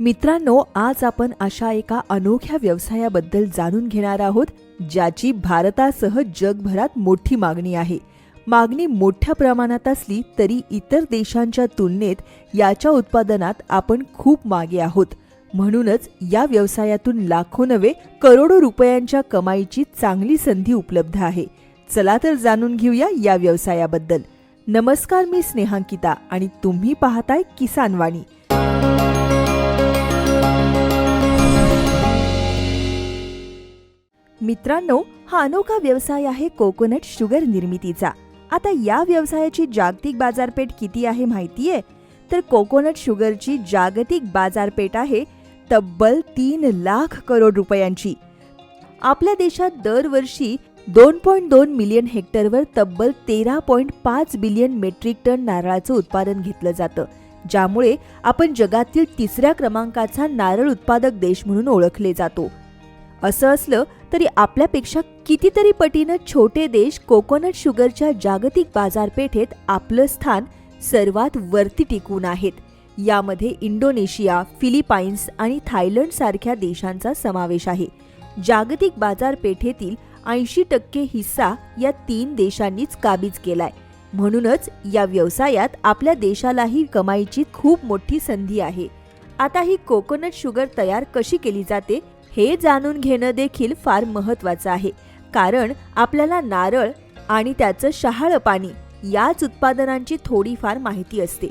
मित्रांनो आज आपण अशा एका अनोख्या व्यवसायाबद्दल जाणून घेणार आहोत ज्याची भारतासह जगभरात मोठी मागणी आहे. मागणी मोठ्या प्रमाणात असली तरी इतर देशांच्या तुलनेत याच्या उत्पादनात आपण खूप मागे आहोत. म्हणूनच या व्यवसायातून लाखो नव्हे करोडो रुपयांच्या कमाईची चांगली संधी उपलब्ध आहे. चला तर जाणून घेऊया या व्यवसायाबद्दल. नमस्कार मी स्नेहांकिता आणि तुम्ही पाहताय किसान मित्रांनो हा अनोखा व्यवसाय आहे कोकोनट शुगर निर्मितीचा. आता या व्यवसायाची जागतिक बाजारपेठ किती आहे माहितीये? तर कोकोनट शुगरची जागतिक बाजारपेठ आहे तब्बल तीन लाख करोड रुपयांची. आपल्या देशात दरवर्षी दोन पॉईंट दोन मिलियन हेक्टरवर तब्बल तेरा पॉईंट पाच बिलियन मेट्रिक टन नारळाचं उत्पादन घेतलं जातं ज्यामुळे आपण जगातील तिसऱ्या क्रमांकाचा नारळ उत्पादक देश म्हणून ओळखले जातो. असं असलं तरी आपल्यापेक्षा कितीतरी पटीनं छोटे देश कोकोनट शुगरच्या जागतिक बाजारपेठेत आपलं स्थान सर्वात वरती टिकून आहेत. यामध्ये इंडोनेशिया फिलिपाईन्स आणि थायलंड सारख्या देशांचा समावेश आहे. जागतिक बाजारपेठेतील ऐंशी टक्के हिस्सा या तीन देशांनीच काबीज केलाय. म्हणूनच या व्यवसायात आपल्या देशालाही कमाईची खूप मोठी संधी आहे. आता ही कोकोनट शुगर तयार कशी केली जाते हे जाणून घेणं देखील फार महत्वाचं आहे. कारण आपल्याला नारळ आणि त्याचं शहाळं पाणी याच उत्पादनांची थोडीफार माहिती असते.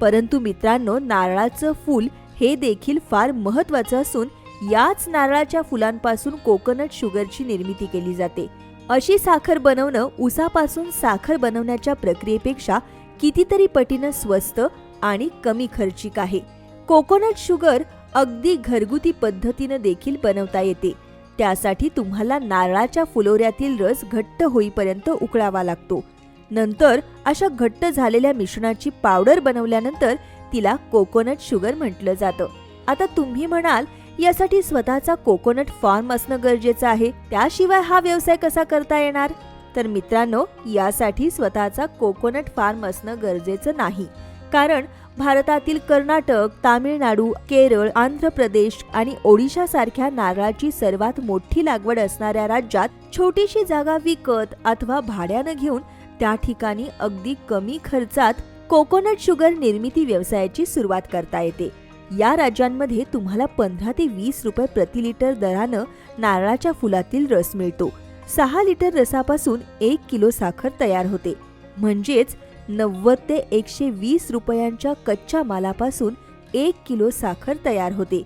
परंतु मित्रांनो नारळाचं फूल हे देखील फार महत्वाचं असून याच नारळाच्या फुलांपासून कोकोनट शुगरची निर्मिती केली जाते. अशी साखर बनवणं उसापासून साखर बनवण्याच्या प्रक्रियेपेक्षा कितीतरी पटीनं स्वस्त आणि कमी खर्चिक आहे. कोकोनट शुगर अगदी घरगुती पद्धतीनं देखील बनवता येते. त्यासाठी तुम्हाला नारळाच्या फुलोऱ्यातील रस घट्ट होईपर्यंत उकळावा लागतो. नंतर अशा घट्ट झालेल्या मिश्रणाची पावडर बनवल्यानंतर तिला कोकोनट शुगर म्हटलं जातं. आता तुम्ही म्हणाल यासाठी स्वतःचा कोकोनट फार्म असणं गरजेचं आहे. त्याशिवाय हा व्यवसाय कसा करता येणार? तर मित्रांनो यासाठी स्वतःचा कोकोनट फार्म असणं गरजेचं नाही. कारण भारतातील कर्नाटक तामिळनाडू केरळ आंध्र प्रदेश आणि ओडिशा सारख्या नारळाची सर्वात मोठी लागवड असणाऱ्या राज्यात छोटीशी जागा विकत अथवा भाड्यानं घेऊन त्या ठिकाणी अगदी कमी खर्चात कोकोनट शुगर निर्मिती व्यवसायाची सुरुवात करता येते. या राज्यांमध्ये तुम्हाला पंधरा ते वीस रुपये प्रति लिटर दरानं नारळाच्या फुलातील रस मिळतो. सहा लिटर रसापासून एक किलो साखर तयार होते. म्हणजेच नव्वद ते एकशे वीस रुपयांच्या कच्च्या मालापासून एक किलो साखर तयार होते.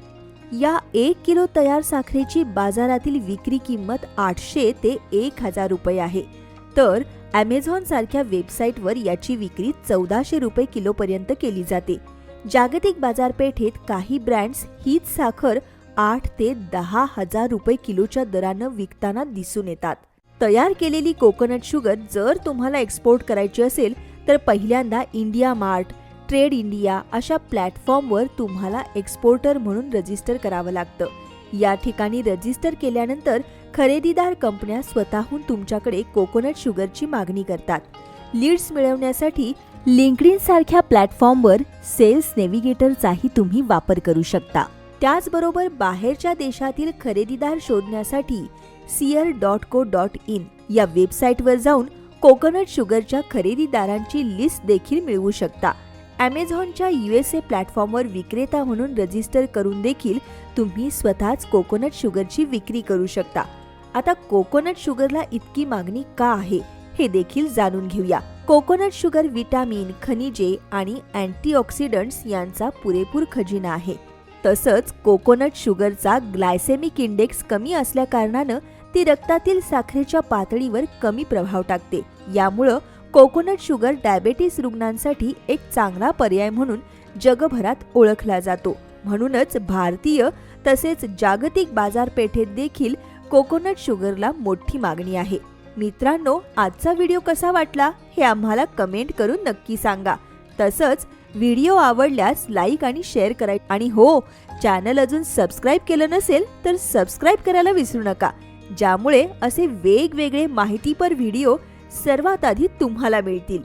या एक किलो तयार साखरेची बाजारातील विक्री किंमत आठशे ते एक हजार रुपये आहे. तर ॲमेझॉन सारख्या वेबसाईटवर याची विक्री चौदाशे रुपये किलोपर्यंत केली जाते. जागतिक बाजारपेठेत काही ब्रँड्स हीच साखर आठ ते दहा हजार रुपये किलोच्या दरानं विकताना दिसून येतात. तयार केलेली कोकोनट शुगर जर तुम्हाला एक्सपोर्ट करायची असेल तर पहिल्यांदा इंडिया मार्ट ट्रेड इंडिया अशा प्लॅटफॉर्मवर तुम्हाला एक्सपोर्टर म्हणून रजिस्टर करावं लागतं. या ठिकाणी रजिस्टर केल्यानंतर खरेदीदार कंपन्या स्वतःहून तुमच्याकडे कोकोनट शुगरची मागणी करतात. लीड्स मिळवण्यासाठी लिंकडिन सारख्या प्लॅटफॉर्मवर सेल्स नेव्हिगेटरचाही तुम्ही वापर करू शकता. त्याचबरोबर बाहेरच्या देशातील खरेदीदार शोधण्यासाठी sear dot co dot in या वेबसाईटवर जाऊन कोकोनट शुगरच्या खरेदीदारांची लिस्ट देखील मिळवू शकता. ॲमेझॉनच्या यू एस ए प्लॅटफॉर्मवर विक्रेता म्हणून रजिस्टर करून देखील तुम्ही स्वतःच कोकोनट शुगरची विक्री करू शकता. आता कोकोनट शुगरला इतकी मागणी का आहे हे देखील जाणून घेऊया. कोकोनट शुगर विटामिन खनिजे आणि अँटीऑक्सिडंट्स यांचा पुरेपूर खजिना आहे. तसंच कोकोनट शुगरचा ग्लायसेमिक इंडेक्स कमी असल्याकारणानं ती रक्तातील साखरेच्या पातळीवर कमी प्रभाव टाकते. यामुळं कोकोनट शुगर डायबेटीस रुग्णांसाठी एक चांगला पर्याय म्हणून जगभरात ओळखला जातो. म्हणूनच भारतीय तसेच जागतिक बाजारपेठेत देखील कोकोनट शुगरला मोठी मागणी आहे. मित्रांनो आजचा व्हिडिओ कसा वाटला हे आम्हाला कमेंट करून नक्की सांगा. तसंच व्हिडिओ आवडल्यास लाईक आणि शेअर करा. आणि हो चॅनल अजून सबस्क्राईब केलं नसेल तर सबस्क्राईब करायला विसरू नका. ज्यामुळे असे वेगवेगळे माहितीपर व्हिडिओ सर्वात आधी तुम्हाला मिळतील.